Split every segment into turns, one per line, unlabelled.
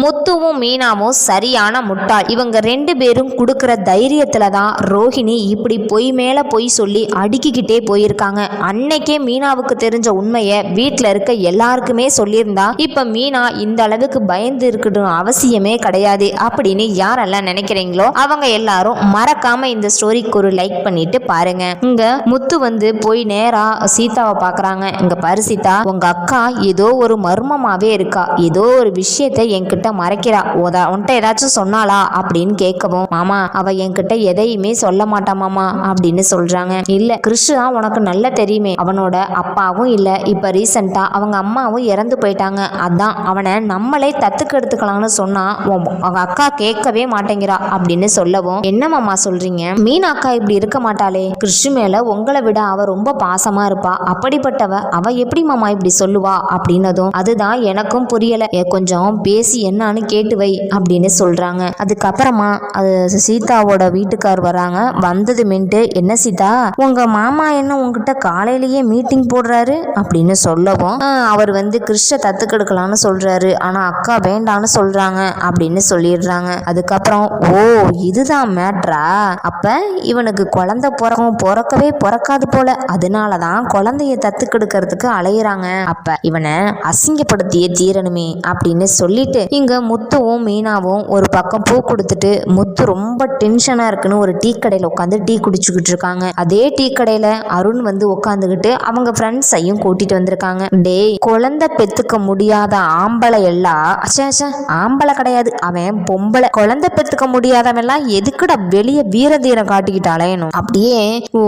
முத்துவும் மீனாவும் சரியான முட்டாள் இவங்க ரெண்டு பேரும் கொடுக்குற தைரியத்துல தான் ரோஹிணி இப்படி பொய் மேல பொய் சொல்லி அடுக்கிக்கிட்டே போயிருக்காங்க. அன்னைக்கே மீனாவுக்கு தெரிஞ்ச உண்மையை வீட்டில் இருக்க எல்லாருக்குமே சொல்லியிருந்தா இப்ப மீனா இந்த அளவுக்கு பயந்து இருக்கணும் அவசியமே கிடையாது அப்படின்னு யாரெல்லாம் நினைக்கிறீங்களோ அவங்க எல்லாரும் மறக்காம இந்த ஸ்டோரிக்கு ஒரு லைக் பண்ணிட்டு பாருங்க. இங்க முத்து வந்து போய் நேரா சீதாவை பாக்குறாங்க. இங்க பாரு சீதா உங்க அக்கா ஏதோ ஒரு மர்மமாவே இருக்கா. ஏதோ ஒரு விஷயத்தை என்கிட்ட மறைக்கிறா. ஓதா உன்கிட்ட ஏதாச்சும் சொன்னாளா? அப்படின்னு கேட்கவும் மாமா அவ என்கிட்ட எதையுமே சொல்ல மாட்டா மாமா அப்படின்னு சொல்றாங்க. இல்ல கிறிஷு தான் உனக்கு நல்லா தெரியுமே. அவனோட அப்பாவும் இல்ல. இப்ப ரீசெண்டா அவங்க அம்மாவும் இறந்து போயிட்டாங்க. அதான் அவனை நம்மளே தத்துக்கு எடுத்துக்கலாம்னு சொன்னா அவங்க அக்கா கேட்கவே மாட்டேங்கிறா அப்படின்னு சொல்லவும் என்ன மாமா சொல்றீங்க? மீனா அக்கா இப்படி இருக்க மாட்டாளே. கிறிஷு மேல உங்களை விட அவ ரொம்ப பாசமா இருப்பா. அப்படிப்பட்டவ அவ எப்படி மாமா இப்படி சொல்லுவா? அப்படின்னதும் அதுதான் எனக்கும் புரியல. கொஞ்சம் பேசி என்னன்னு கேட்டு வை அப்படின்னு சொல்கிறாங்க அதுக்கப்புறமா அது சீதாவோட வீட்டுக்கார் வராங்க. வந்தது மின்ட்டு என்ன சீதா உங்க மாமா என்ன உங்ககிட்ட காலையிலேயே மீட்டிங் போடுறாரு? அப்படின்னு சொல்லவும் அவர் வந்து கிறிஸ்ட தத்துக்கெடுக்கலாம்னு சொல்றாரு. ஆனால் அக்கா வேண்டான்னு சொல்றாங்க. அப்படின்னு சொல்லிடுறாங்க. அதுக்கப்புறம் ஓ இதுதான் மேட்ரா? அப்ப இவனுக்கு குழந்தை பிறக்கும் பிறக்கவே பிறக்காது போல. அதனாலதான் குழந்தைய தத்துக்கெடுக்கிறதுக்கு அலையுறாங்க. அப்ப இவனை அசிங்கப்படுத்தியே தீரணுமே அப்படின்னு சொல்லிட்டு இங்க முத்துவும் மீனாவும் ஒரு பக்கம் பூ கொடுத்துட்டு முத்து ரொம்ப டென்ஷனாக இருக்குன்னு ஒரு டீ கடையில் உட்காந்து டீ குடிச்சுக்கிட்டு இருக்காங்க. அதே டீ கடையில அருண் வந்து உட்காந்துக்கிட்டு அவங்க ஃப்ரெண்ட்ஸையும் கூட்டிட்டு வந்திருக்காங்க. டேய் குழந்தை பெத்துக்க முடியாத ஆம்பளை எல்லாம் அச்சா அச்சா ஆம்பளை கிடையாது. அவன் பொம்பளை. குழந்தை பெத்துக்க முடியாதவன் எல்லாம் எதுக்குடா வெளியே வீர தீரம் காட்டிக்கிட்டு அலையணும் அப்படியே ஓ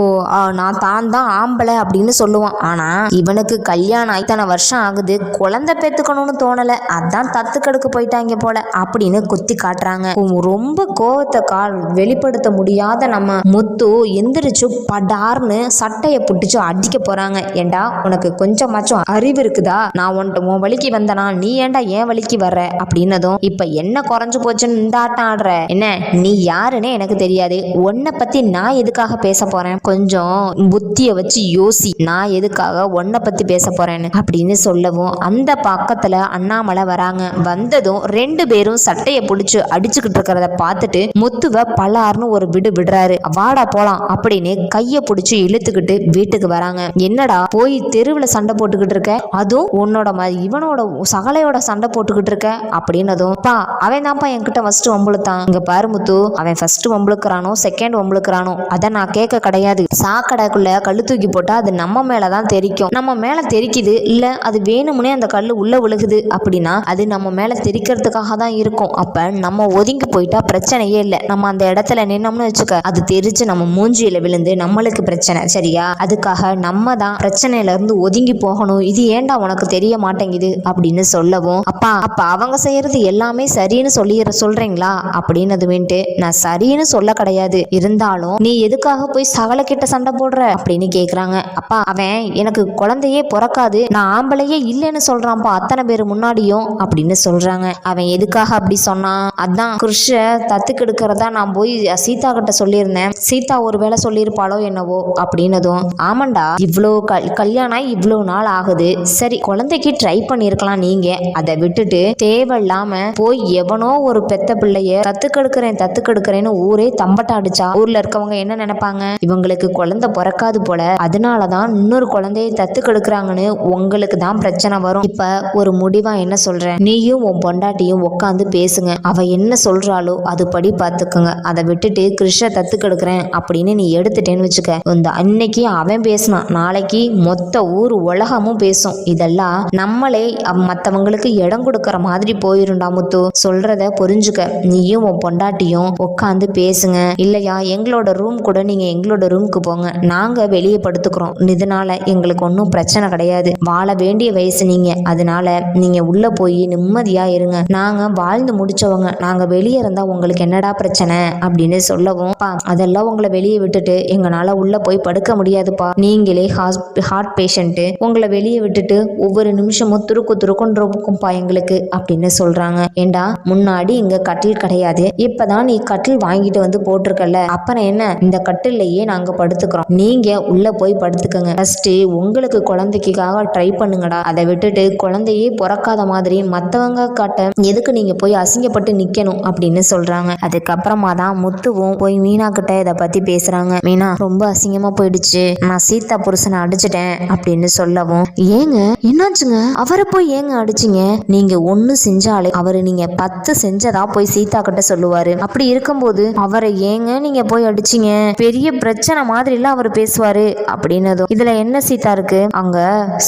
நான் தான் தான் ஆம்பளை அப்படின்னு சொல்லுவான். ஆனா இவனுக்கு கல்யாணம் ஆயித்தான வருஷம் ஆகுது. குழந்தை பெத்துக்கணும்னு தோணலை. அதான் தத்துக்கடுக்கு போயிட்டு போட்டாங்க போல அப்படின்னு குத்தி காட்டுறாங்க. ரொம்ப கோவத்தை கா வெளிப்படுத்த முடியாத நம்ம முத்து எந்திரிச்சு படார்னு சட்டையை புட்டிச்சு அடிக்க போறாங்க. ஏண்டா உனக்கு கொஞ்சமாச்சும் அறிவு இருக்குதா? நான் உன்ட்டு உன் வழிக்கு வந்தனா நீ ஏன்டா ஏன் வழிக்கு வர்ற? அப்படின்னதும் இப்ப என்ன குறைஞ்சு போச்சுன்னு இந்த ஆட்டம் ஆடுற என்ன நீ யாருன்னே எனக்கு தெரியாது. உன்னை பத்தி நான் எதுக்காக பேச போறேன்? கொஞ்சம் புத்திய வச்சு யோசி நான் எதுக்காக உன்னை பத்தி பேச போறேன்னு அப்படின்னு சொல்லவும் அந்த பக்கத்துல அண்ணாமலை வராங்க. வந்ததும் ரெண்டு பேரும் சட்டையை பிடிச்சு அடிச்சுக்கிட்டு இருக்கிறத பார்த்துட்டு முத்துவ பலார்னு ஒரு விடு விடுறாரு. வாடா போலாம் அப்படின்னு கைய பிடிச்சு இழுத்துக்கிட்டு வீட்டுக்கு வராங்க. என்னடா போய் தெருவுல சண்டை போட்டுக்கிட்டு இருக்க? அதுவும் உன்னோட ம- இவனோட சகலையோட சண்டை போட்டுக்கிட்டு இருக்க? அப்படின்னதும் பா அவன் தான்ப்பா என்கிட்ட ஃபர்ஸ்ட் வம்புழுத்தான். இங்க பாரு முத்து அவன் ஃபர்ஸ்ட் வம்புழுக்கிறானோ செகண்ட் வம்புழுக்கிறானோ அதை நான் கேட்க கிடையாது. சாக்கடைக்குள்ள கல் தூக்கி போட்டா அது நம்ம மேலதான் தெரிக்கும். நம்ம மேல தெரிக்குது இல்ல அது வேணும்னே அந்த கல் உள்ள விழுகுது அப்படின்னா அது நம்ம மேல தெரிக்கிறதுக்காக தான் இருக்கும். அப்ப நம்ம ஒதுங்கி போயிட்டா பிரச்சனையே இல்லை. நம்ம அந்த இடத்துல நின்னோம்னு வச்சுக்க அது தெரிச்சு நம்ம மூஞ்சியில விழுந்து நம்மளுக்கு பிரச்சனை சரியா? அதுக்காக நம்ம தான் பிரச்சனையில இருந்து ஒதுங்கி போகணும். இது ஏன்டா உனக்கு தெரிய மாட்டேங்குது? அப்படின்னு சொல்லவும் அப்பா அப்ப அவங்க செய்யறது எல்லாமே சரின்னு சொல்லி சொல்றீங்களா? அப்படின்னு வேண்டு நான் சரின்னு சொல்ல கிடையாது. இருந்தாலும் நீ எதுக்காக போய் சகல கிட்ட சண்டை போடுற? அப்படின்னு கேக்குறாங்க. அப்பா அவன் எனக்கு குழந்தையே பிறக்காது. நான் ஆம்பளையே இல்லைன்னு சொல்றான்ப்பா. அத்தனை பேர் முன்னாடியும் அப்படின்னு சொல்றாங்க. அவன் எதுக்காக அப்படி சொன்னான்? அதான் கிருஷ தத்துக்கெடுக்கிறதா நான் போய் சீதா கிட்ட சொல்லியிருந்தேன். சீதா ஒரு வேளை சொல்லியிருப்பாளோ என்னவோ அப்படின்னதும் ஆமாண்டா இவ்வளோ கல் கல்யாணம் ஆகி இவ்வளோ நாள் ஆகுது. சரி குழந்தைக்கு ட்ரை பண்ணியிருக்கலாம் நீங்க. அதை விட்டுட்டு தேவையில்லாம போய் எவனோ ஒரு பெத்த பிள்ளைய தத்துக்கெடுக்கிறேன் தத்துக்கெடுக்கிறேன்னு ஊரே தம்பட்ட அடிச்சா ஊர்ல இருக்கவங்க என்ன நினைப்பாங்க? இவங்களுக்கு குழந்தை பிறக்காது போல. அதனாலதான் இன்னொரு குழந்தைய தத்துக்கெடுக்கிறாங்கன்னு உங்களுக்கு தான் பிரச்சனை வரும். இப்ப ஒரு முடிவா என்ன சொல்றேன்? நீயும் உன் பொண்டாட்டியும் உட்காந்து பேசுங்க. அவ என்ன சொல்றாளோ அதுபடி பார்த்துக்குங்க அதை விட்டுட்டு கிருஷ்ண தத்துக்கெடுக்கிறேன் அப்படின்னு நீ எடுத்துட்டேன்னு வச்சுக்க. இந்த அன்னைக்கு அவன் பேசினான். நாளைக்கு மொத்த ஊர் உலகமும் பேசும். இதெல்லாம் நம்மளே மற்றவங்களுக்கு மத்தவங்களுக்கு இடம் கொடுக்கற மாதிரி போயிருண்டா முத்து. சொல்றத புரிஞ்சுக்க. நீயும் உன் பொண்டாட்டியும் உட்காந்து பேசுங்க. இல்லையா எங்களோட ரூம் கூட நீங்க எங்களோட ரூமுக்கு போங்க. நாங்க வெளியே படுத்துக்கிறோம். இதனால எங்களுக்கு ஒன்றும் பிரச்சனை கிடையாது. வாழ வேண்டிய வயசு நீங்க. அதனால நீங்க உள்ள போய் நிம்மதியா இருங்க. நாங்க வாழ்ந்து முடிச்சவங்க. நாங்க வெளியே இருந்தா உங்களுக்கு என்னடா பிரச்சனை? அப்படின்னு சொல்லவும் "பா, அதெல்லாம் உங்களை வெளியே விட்டுட்டு எங்களால உள்ள போய் படுக்க முடியாதுப்பா. நீங்களே ஹார்ட் பேஷண்ட்டு உங்களை வெளியே விட்டுட்டு ஒவ்வொரு நிமிஷமும் துருக்கு துருக்குன்னு இருக்கும்பா எங்களுக்கு அப்படின்னு சொல்றாங்க. ஏண்டா முன்னாடி இங்க கட்டில் கிடையாது. இப்பதான் நீ கட்டில் வாங்கிட்டு வந்து போட்டிருக்கல அப்புறம் என்ன? இந்த கட்டில்லையே நாங்க படுத்துக்கிறோம். நீங்க உள்ள போய் படுத்துக்கங்க. ஃபர்ஸ்ட் உங்களுக்கு குழந்தைக்காக ட்ரை பண்ணுங்கடா. அதை விட்டுட்டு குழந்தையே பிறக்காத மாதிரி மத்தவங்க கட்ட எதுக்கு நீங்க போய் அசிங்கப்பட்டு நிக்கணும் அப்படின்னு சொல்றாங்க. அதுக்கப்புறமா தான் முத்துவும் போய் மீனா கிட்ட இதை பத்தி பேசுறாங்க. மீனா ரொம்ப அசிங்கமா போயிடுச்சு. நான் சீதா புருஷனை அடிச்சிட்டேன் அப்படின்னு சொல்லவும் ஏங்க என்னாச்சுங்க? அவரை போய் ஏங்க அடிச்சீங்க? நீங்க ஒண்ணு செஞ்சாலே அவரு நீங்க பத்து செஞ்சதா போய் சீதா கிட்ட சொல்லுவாரு. அப்படி இருக்கும்போது அவரை ஏங்க நீங்க போய் அடிச்சீங்க? பெரிய பிரச்சனை மாதிரி எல்லாம் அவர் பேசுவாரு அப்படின்னதும் இதுல என்ன சீதா இருக்கு? அங்க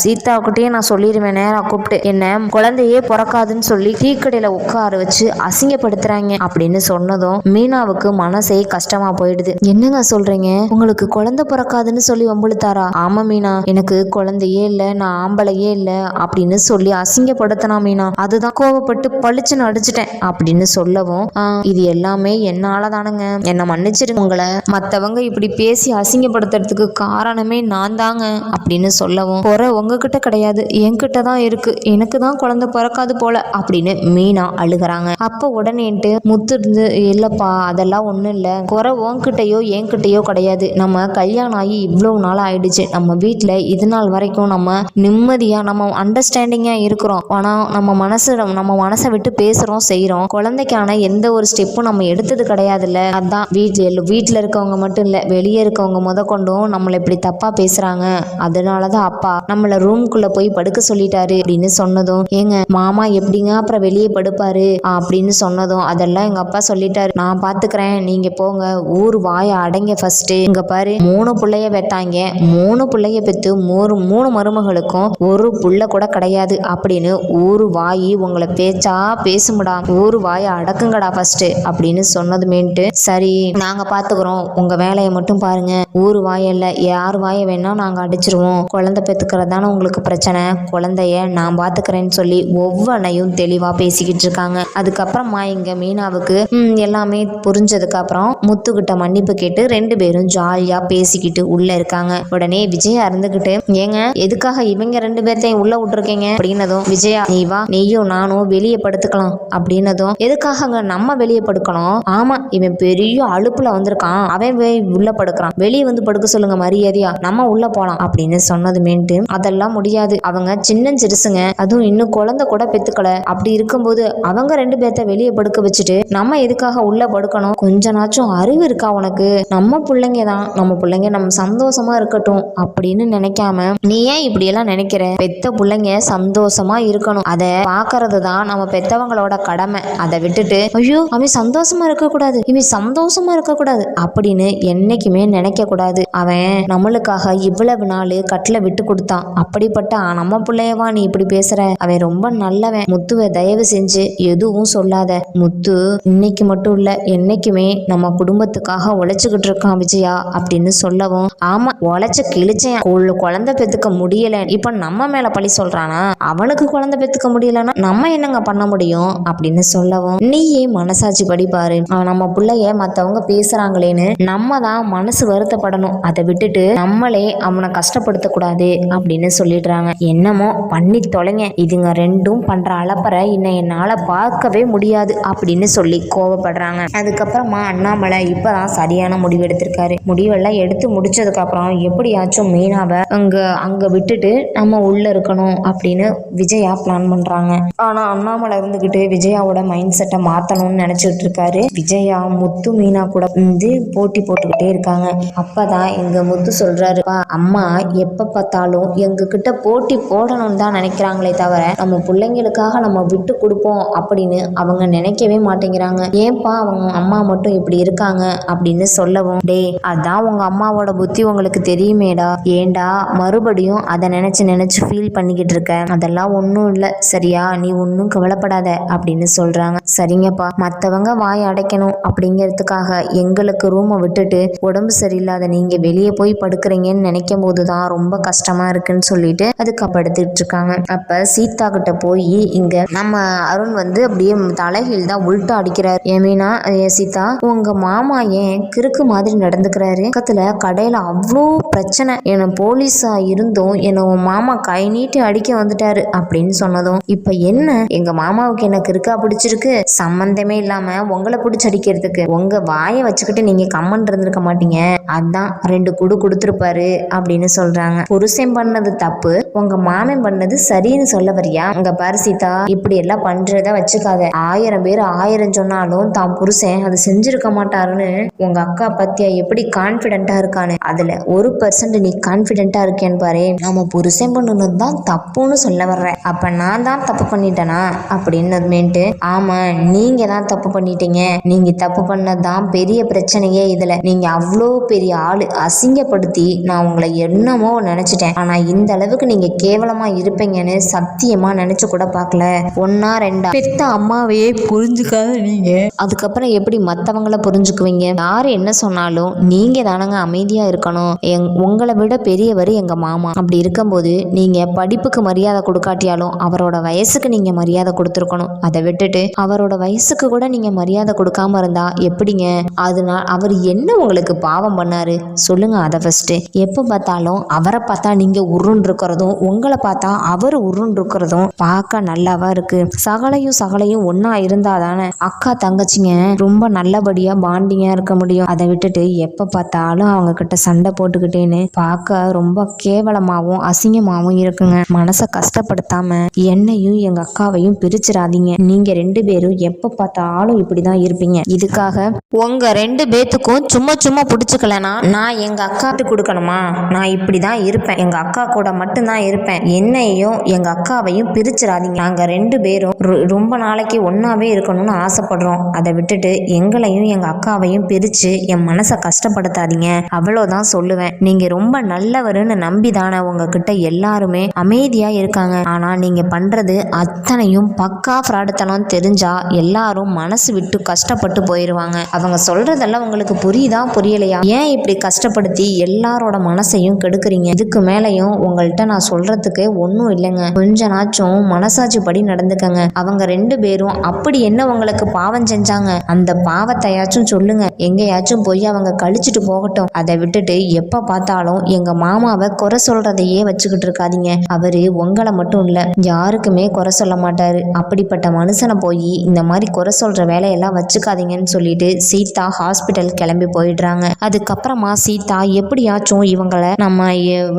சீதா கிட்டயே நான் சொல்லிடுவேன் நேரம் கூப்பிட்டு. என்ன குழந்தையே பிறக்காதுன்னு சொல்லி டீக்கடையில் உட்கார வச்சு அசிங்கப்படுத்துறாங்க அப்படின்னு சொன்னதும் மீனாவுக்கு மனசே கஷ்டமா போயிடுது. என்னங்க சொல்றீங்க? உங்களுக்கு குழந்தை பிறக்காதுன்னு சொல்லி வம்புழுத்தாரா? ஆமா மீனா எனக்கு குழந்தையே இல்ல நான் ஆம்பளையே இல்ல அப்படின்னு சொல்லி அசிங்கப்படுத்தினா மீனா. அதுதான் கோவப்பட்டு பளிச்சுன்னு அடிச்சிட்டேன் அப்படின்னு சொல்லவும் இது எல்லாமே என்னால தானுங்க என்னை மன்னிச்சிருங்க உங்களை. மத்தவங்க இப்படி பேசி அசிங்கப்படுத்துறதுக்கு காரணமே நான் தாங்க அப்படின்னு சொல்லவும் குறை உங்ககிட்ட கிடையாது. என்கிட்ட தான் இருக்கு. எனக்கு தான் குழந்தை பிறக்காது போல அப்படின்னு மீனா அழுகிறாங்க. அப்ப உடனேட்டு முத்து இருந்து இல்லப்பா அதெல்லாம் ஒண்ணும் இல்ல. குறை உன்கிட்டயோ என்கிட்டயோ கிடையாது. நம்ம கல்யாணம் ஆகி இவ்வளவு நாள் ஆயிடுச்சு. நம்ம வீட்டில் இது நாள் வரைக்கும் நம்ம நிம்மதியா நம்ம அண்டர்ஸ்டாண்டிங்கா இருக்கிறோம். ஆனா நம்ம மனசு நம்ம மனசை விட்டு பேசுறோம் செய்கிறோம் குழந்தைக்கான எந்த ஒரு ஸ்டெப்பும் நம்ம எடுத்தது கிடையாதுல்ல. அதான் வீட்ல வீட்டில் இருக்கவங்க மட்டும் இல்ல வெளியே இருக்கவங்க முத கொண்டும் நம்மளை இப்படி தப்பா பேசுறாங்க. அதனாலதான் அப்பா நம்மள ரூம்குள்ள போய் படுக்க சொல்லிட்டாரு அப்படின்னு சொன்னதும் ஏங்க மாமா எப்படிங்க அப்புறம் வெளியே படுப்பாரு அப்படின்னு சொன்னதும் அதெல்லாம் எங்க அப்பா சொல்லிட்டாரு. நான் பாத்துக்கிறேன் நீங்க போங்க. ஊர் வாய அடங்க ஃபர்ஸ்ட் இங்க பாரு மூணு பிள்ளைய பெத்தாங்க. மூணு பிள்ளைய பெத்து மூணு மூணு மருமகளுக்கும் ஒரு புள்ள கூட கிடையாது அப்படின்னு ஊர் வாய் உங்களை பேச்சா பேசுமுடா. ஊர் வாய அடக்குங்கடா ஃபர்ஸ்ட் அப்படின்னு சொன்னதுமேன்ட்டு சரி நாங்க பாத்துக்கிறோம். உங்க வேலையை மட்டும் பாருங்க. ஊர் வாயல்ல யார் வாயை வேணா நாங்க அடிச்சிருவோம். குழந்தை பெத்துக்கிறது தானே உங்களுக்கு பிரச்சனை. குழந்தைய நான் பாத்துக்கிறேன்னு சொல்லி ஒவ்வொன்னையும் தெளிவா பேசிக்கிட்டு இருக்காங்க அதுக்கப்புறமா இங்க மீனாவுக்கு எல்லாமே புரிஞ்சதுக்கு அப்புறம் முத்துக்கிட்ட மன்னிப்பு கேட்டு ரெண்டு பேரும் ஜாலியா பேசிக்கிட்டு உள்ள இருக்காங்க. உடனே விஜயா இருந்துகிட்டு ஏங்க எதுக்காக இவங்க ரெண்டு பேர்த்தையும் உள்ள விட்டுருக்கீங்க? அப்படின்னதும் விஜயா நீ வா நீயும் நானும் வெளியே படுத்துக்கலாம். அப்படின்னதும் எதுக்காகங்க நம்ம வெளியே படுக்கணும்? ஆமா இவன் பெரிய அழுப்புல வந்திருக்கான். அவன் போய் உள்ள படுக்கிறான். வெளியே வந்து படுக்க சொல்லுங்க மரியாதையா. நம்ம உள்ள போலாம். அப்படின்னு சொன்னதுமேன்ட்டு அதெல்லாம் முடியாது. அவங்க சின்ன சிறுசுங்க அதுவும் இன்னும் குழந்தை கூட பெத்துக்கல. அப்படி இருக்கும்போது அவங்க ரெண்டு பேர்த்த வெளியே படுக்க வச்சுட்டு நம்ம எதுக்காக உள்ள படுக்கணும்? கொஞ்ச நாச்சும் அறிவு இருக்கா உனக்கு? நம்ம பிள்ளைங்க தான் நம்ம பிள்ளைங்க நம்ம சந்தோஷமா இருக்கட்டும் அப்படின்னு நினைக்காம நீ ஏன் இப்படி எல்லாம் நினைக்கிற? பெத்த பிள்ளைங்க சந்தோஷமா இருக்கணும். அதை பாக்குறது தான் நம்ம பெத்தவங்களோட கடமை. அதை விட்டுட்டு ஐயோ அவன் சந்தோஷமா இருக்க கூடாது இவன் சந்தோஷமா இருக்க கூடாது அப்படின்னு என்னைக்குமே நினைக்க கூடாது அவன் நம்மளுக்காக இவ்வளவு நாள் கட்டில விட்டு கொடுத்தான். அப்படிப்பட்ட நம்ம பிள்ளையவா நீ இப்படி பேசுற? அவன் ரொம்ப நல்லவன். முத்துவதை தயவு செஞ்சு எதுவும் சொல்லாத. முத்து இன்னைக்கு மட்டும் இல்ல என்னைக்குமே நம்ம குடும்பத்துக்காக உழைச்சுக்கிட்டு இருக்கான் விஜயா அப்படின்னு சொல்லவும் ஆமா உழைச்சு கிழிச்சேன் குழந்தை பெத்துக்க முடியல. இப்ப நம்ம மேல பழி சொல்றானா? அவனுக்கு குழந்தை பெத்துக்க முடியலன்னா நம்ம என்னங்க பண்ண முடியும்? அப்படின்னு சொல்லவும் நீயே மனசாட்சி படி பாரு. நம்ம பிள்ளைய மத்தவங்க பேசுறாங்களேன்னு நம்ம தான் மனசு வருத்தப்படணும். அதை விட்டுட்டு நம்மளே அவனை கஷ்டப்படுத்த கூடாது அப்படின்னு சொல்லிடுறாங்க. என்னமோ பண்ணி தொலைங்க. இதுங்க ரெண்டும் பண்ற அளப்பறை இன்னை என்னால் பார்க்கவே முடியாது அப்படின்னு சொல்லி கோவப்படுறாங்க. அதுக்கப்புறமா அண்ணாமலை இப்பதான் சரியான முடிவு எடுத்திருக்காரு. முடிவெல்லாம் எடுத்து முடிச்சதுக்கு அப்புறம் எப்படியாச்சும் மீனாவை அங்க அங்க விட்டுட்டு நம்ம உள்ள இருக்கணும் அப்படின்னு விஜயா பிளான் பண்றாங்க. ஆனா அண்ணாமலை இருந்துகிட்டு விஜயாவோட மைண்ட் செட்டை மாத்தணும்னு நினைச்சிட்டு இருக்காரு. விஜயா முத்து மீனா கூட வந்து போட்டி போட்டுக்கிட்டே இருக்காங்க. அப்பதான் எங்க முத்து சொல்றாரு அம்மா எப்ப பார்த்தாலும் எங்க கிட்ட போட்டி போடணும்னு தான் நினைக்கிறாங்களே தவிர நம்ம பிள்ளைங்களுக்காக நம்ம விட்டு கொடுப்போம் அப்படின்னு அவங்க நினைக்கவே மாட்டேங்கிறாங்க. ஏன்பா அவங்க அம்மா மட்டும் இப்படி இருக்காங்க அப்படின்னு சொல்லவும் டேய் அதான் உங்க அம்மாவோட புத்தி உங்களுக்கு தெரியுமேடா. ஏண்டா மறுபடியும் அதை நினைச்சு நினைச்சு ஃபீல் பண்ணிக்கிட்டு இருக்க? அதெல்லாம் ஒன்றும் இல்லை. சரியா? நீ ஒன்றும் கவலைப்படாத. அப்படின்னு சொல்றாங்க. சரிங்கப்பா. மற்றவங்க வாய் அடைக்கணும் அப்படிங்கிறதுக்காக எங்களுக்கு ரூமை விட்டுட்டு உடம்பு சரியில்லாத நீங்க வெளியே போய் படுக்கிறீங்கன்னு நினைக்கும் போது தான் ரொம்ப கஷ்டமா இருக்குன்னு சொல்லிட்டு அதுக்கு படுத்துட்டு இருக்காங்க அப்ப சீதா கிட்ட போய் இங்க நம்ம அருண் வந்து அப்படியே தலைகீழ் தான் உள்ட்டு அடிக்கிறார் ஏமீனா சீதா உங்க மாமா ஏன் கிறுக்கு மாதிரி நடந்துக்கிறாரு? பக்கத்துல கடையில அவ்வளோ பிரச்சனை. என்ன போலீஸா இருந்தும் என்ன உன் மாமா கை நீட்டி அடிக்க வந்துட்டாரு அப்படின்னு சொன்னதும் இப்ப என்ன? எங்க மாமாவுக்கு என்ன கிறுக்கா பிடிச்சிருக்கு? சம்பந்தமே இல்லாம உங்களை பிடிச்சி அடிக்கிறதுக்கு. உங்க வாயை வச்சுக்கிட்டு நீங்க கம்மன் இருந்திருக்க மாட்டீங்க. அதான் ரெண்டு குடு கொடுத்துருப்பாரு அப்படின்னு சொல்றாங்க. புருஷன் பண்ணது தப்பு உங்க மாமன் பண்ணது சரின்னு சொல்ல வரியா? உங்க பாரு சீதா இப்படி எல்லாம் பண்றத வச்சுக்காத. ஆயிரம் பேர் ஆயிரம் சொன்னாலும் தான் புருஷன் அதை செஞ்சிருக்க மாட்டாருன்னு உங்க அக்கா பத்தியா எப்படி கான்பிடென்ட்டா இருக்கானு அதுல ஒரு பர்சன்ட் நீ கான்பிடென்ட்டா இருக்கேன்னு பாரு. நம்ம புருஷன் பண்ணுனது தான் தப்புன்னு சொல்ல வர்றேன் அப்ப நான் தான் தப்பு பண்ணிட்டேனா? அப்படின்னதுமேட்டு ஆமா நீங்க தான் தப்பு பண்ணிட்டீங்க. நீங்க தப்பு பண்ணதான் பெரிய பிரச்சனையே இதுல. நீங்க அவ்வளோ பெரிய ஆளு. அசிங்கப்படுத்தி நான் உங்களை என்னமோ நினைச்சிட்டேன். ஆனா இந்த அளவுக்கு நீங்க கேவலமா இருப்பீங்கன்னு சத்தியமா நினைச்சு கூட பார்க்கல. ஒன்னா ரெண்டா? பெத்த அம்மாவையே புரிஞ்சுக்காத நீங்க. அதுக்கப்புறம் எப்படி மத்தவங்கள புரிஞ்சுக்குவீங்க? யாரு என்ன சொன்னாலும் நீங்க தானங்க அமைதியா இருக்கணும். எங் உங்களை விட பெரியவர் எங்க மாமா. அப்படி இருக்கும்போது நீங்க படிப்புக்கு மரியாதை கொடுக்காட்டியாலும் அவரோட வயசுக்கு நீங்க மரியாதை கொடுத்துருக்கணும். அதை விட்டுட்டு அவரோட வயசுக்கு கூட நீங்க மரியாதை கொடுக்காம இருந்தா எப்படிங்க? அதனால அவர் என்ன உங்களுக்கு பாவம் பண்ணாரு? சொல்லுங்க அதை ஃபர்ஸ்ட் எப்போ பார்த்தாலும் அவரை பார்த்தா நீங்க உருண்டு இருக்கிறதும் உங்களை பார்த்தா அவர் உருண்டு இருக்கிறதும் பார்க்க நல்லாவா இருக்கு? சகலையும் சகலையும் ஒன்னா இருந்தா தானே? அக்கா தங்கச்சிங்க ரொம்ப நல்லபடியா பாண்டிங்கா இருக்க முடியும். அதை விட்டுட்டு எப்ப பார்த்தாலும் அவங்க கிட்ட சண்டை போட்டுக்கிட்டேன்னு பார்க்க ரொம்ப கேவலமாவும் அசிங்கமாவும் இருக்குங்க. மனசை கஷ்டப்படுத்தாம என்னையும் எங்க அக்காவையும் பிரிச்சிடாதீங்க. நீங்க ரெண்டு பேரும் எப்ப பார்த்தாலும் இப்படிதான் இருப்பீங்க. இதுக்காக உங்க ரெண்டு பேத்துக்கும் சும்மா சும்மா பிடிச்சிக்கலனா நான் எங்க அக்காட்டு கொடுக்கணுமா? நான் இப்படிதான் இருப்பேன். எங்க அக்கா கூட மட்டும்தான் இருப்பேன். என்னையும் எங்க அக்காவையும் பிரிச்சிடாதீங்க. நாங்க ரெண்டு பேரும் ரொம்ப நாளைக்கு ஒன்னாவே இருக்கணும்னு ஆசைப்படுறோம். அதை விட்டுட்டு எங்களையும் எங்க அக்காவையும் பிரிச்சு என் மனசை கஷ்டப்படுத்தாதீங்க. அவ்வளோதான் சொல்லுவேன். நீங்க ரொம்ப நல்லவருன்னு நம்பி தானே உங்ககிட்ட எல்லாருமே அமைதியா இருக்காங்க. ஆனா நீங்க பண்றது அத்தனையும் பக்கா ஃப்ராடுத்தனம் தெரிஞ்சா எல்லாரும் மனசு விட்டு கஷ்டப்பட்டு போயிடுவாங்க அவங்க சொல்றதெல்லாம் உங்களுக்கு புரியுதா புரியலையா? ஏன் இப்படி கஷ்டப்படுத்தி எல்லாரோட மனசையும் கெடுக்குறீங்க? இதுக்கு மேலையும் உங்கள்கிட்ட நான் சொல்றதுக்கு ஒன்றும் இல்லைங்க. கொஞ்ச நாச்சும் மனசாட்சி படி நடந்துக்கங்க அவங்க ரெண்டு பேரும் அப்படி என்ன உங்களுக்கு பாவம் செஞ்சாங்க? அந்த பாவத்தையாச்சும் சொல்லுங்க. எங்கேயாச்சும் போய் அவங்க கழிச்சிட்டு போகட்டும். அதை விட்டுட்டு எப்ப பார்த்தாலும் எங்க மாமாவை குறை சொல்றதையே வச்சுக்கிட்டு இருக்காதீங்க. அவரு உங்களை மட்டும் இல்ல யாருக்குமே குறை சொல்ல மாட்டாரு. அப்படிப்பட்ட மனுஷனை போய் இந்த மாதிரி குறை சொல்ற வேலையெல்லாம் வச்சுக்காதீங்கன்னு சொல்லிட்டு சீதா ஹாஸ்பிட்டல் கிளம்பி போயிடுறாங்க. அதுக்கப்புறமா சீதா எப்படியாச்சும் இவங்களை நம்ம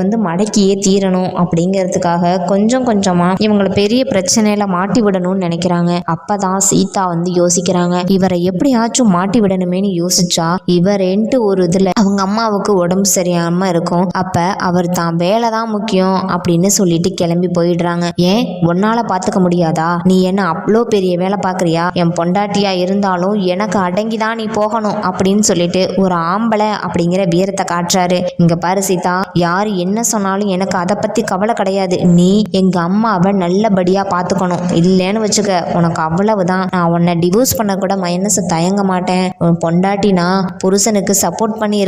வந்து மடக்கியே தீரணும். அப்படிங்கிறதுக்காக கொஞ்சம் கொஞ்சமா இவங்களை பெரிய பிரச்சனையில மாட்டி மாட்டி விடணும்னு நினைக்கிறாங்க. அப்பதான் சீதா வந்து யோசிக்கிறாங்க. இவரை எப்படியாச்சும் மாட்டி விடணுமேனு யோசிச்சா இவரேன்ட்டு ஒரு இதுல அவங்க அம்மாவுக்கு உடம்பு சரியாம இருக்கும். அப்ப அவர் தான் வேலை தான் முக்கியம் அப்படின்னு சொல்லிட்டு கிளம்பி போயிடுறாங்க. ஏன்? உன்னால பாத்துக்க முடியாதா? நீ என்ன அவ்வளோ பெரிய வேலை பாக்குறியா? என் பொண்டாட்டியா இருந்தாலும் எனக்கு அடங்கி தான் நீ போகணும் அப்படின்னு சொல்லிட்டு ஒரு ஆம்பளை அப்படிங்கிற வீரத்தை காட்டுறாரு. இங்க பாரு சீதா யார் என்ன சொன்னாலும் எனக்கு அதை பத்தி கவலை கிடையாது. நீ எங்க அம்மாவை நல்லபடியா பாத்துக்கணும். இல்லைன்னு வச்சுக்க உனக்கு அவ்வளவுதான். நான் உன்னை டிவோர்ஸ் பண்ண கூட மைனஸ் தயங்க மாட்டேன். உன் பொண்டாட்டி நான் புருஷனுக்கு சப்போர்ட் பண்ணி